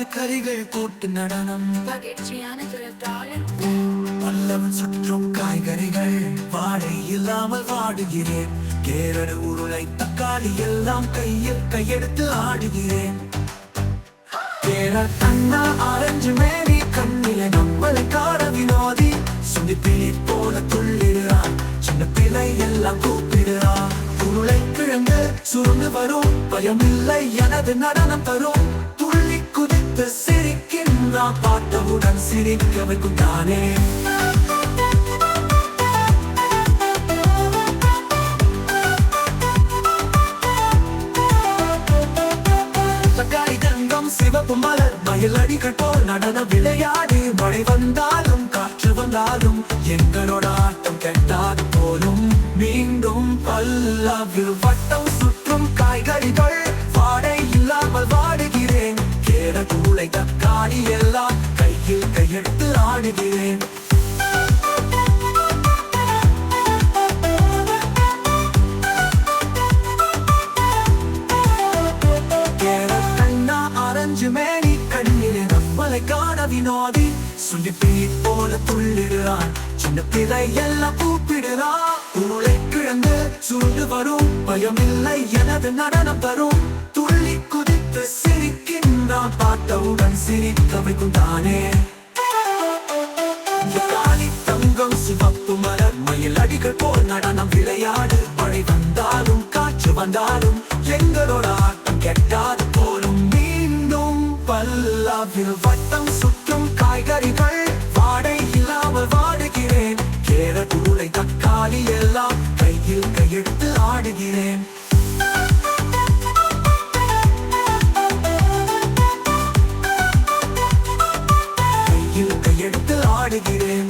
மரக்கறிகள் கூட்டு நடனம். பல்லவன் சுற்றும் காய்கறிகள். வாழை இல்லாமல் வாடுகிறேன். கேரடு உருளை தக்காளி எல்லாம் கையில் கையெடுத்து ஆடுகிறேன். கேரட் அண்ணா ஆரஞ்சு மேரி கண்ணில நம்மளை கார வினோதி. சுண்டி பிழி போல துள்ளிடுறான். சின்ன பிள்ளை எல்லாம் கூப்பிடுறான். உருளை கிழங்கு சுருண்டு வரும். பயமில்லை எனது நடனம் தரும். துள்ளி சிரிக்கின்றா சிரிக்கின்றான் பார்த்தவுடன் சிரிக்க வைக்கும் தானே சிவப்பு மலர் மயிலடிகள் போல் நடன விளையாடி மழை வந்தாலும் காற்று வந்தாலும் எங்களோட ஆட்டம் கெட்டாது போலும் மீண்டும் பல்லாவில் வட்டம் தக்காளி கையில் கையெடுத்து ஆடுகிறேன். வினோதி. சுண்டி பிடி போல துள்ளிடுறான். சின்ன பிள்ளை எல்லாம் கூப்பிடுறான். உருளை கிழந்து சுருண்டு வரும். பயமில்லை எனது நடனம் தரும் துள்ளி குதித்து சிரிக்கின்றான். பார்த்தவுடன் சிரித்தவைக்கும் தானே காலி தங்கம் சிவப்பு மலர் மயில் அடிகள் போல் நடனம் விளையாடு. மழை வந்தாலும் காற்று வந்தாலும் எங்களோட ஆட்டம் கெட்டாது போலும். மீண்டும் பல்லாவில் வட்டம் சுற்றும் காய்கறிகள் வாடை இல்லாமல் வாடுகிறேன். கேர தூளை தக்காளி எல்லாம் கையில் கையெடுத்து ஆடுகிறேன். கையெடுத்து ஆடுகிறேன்.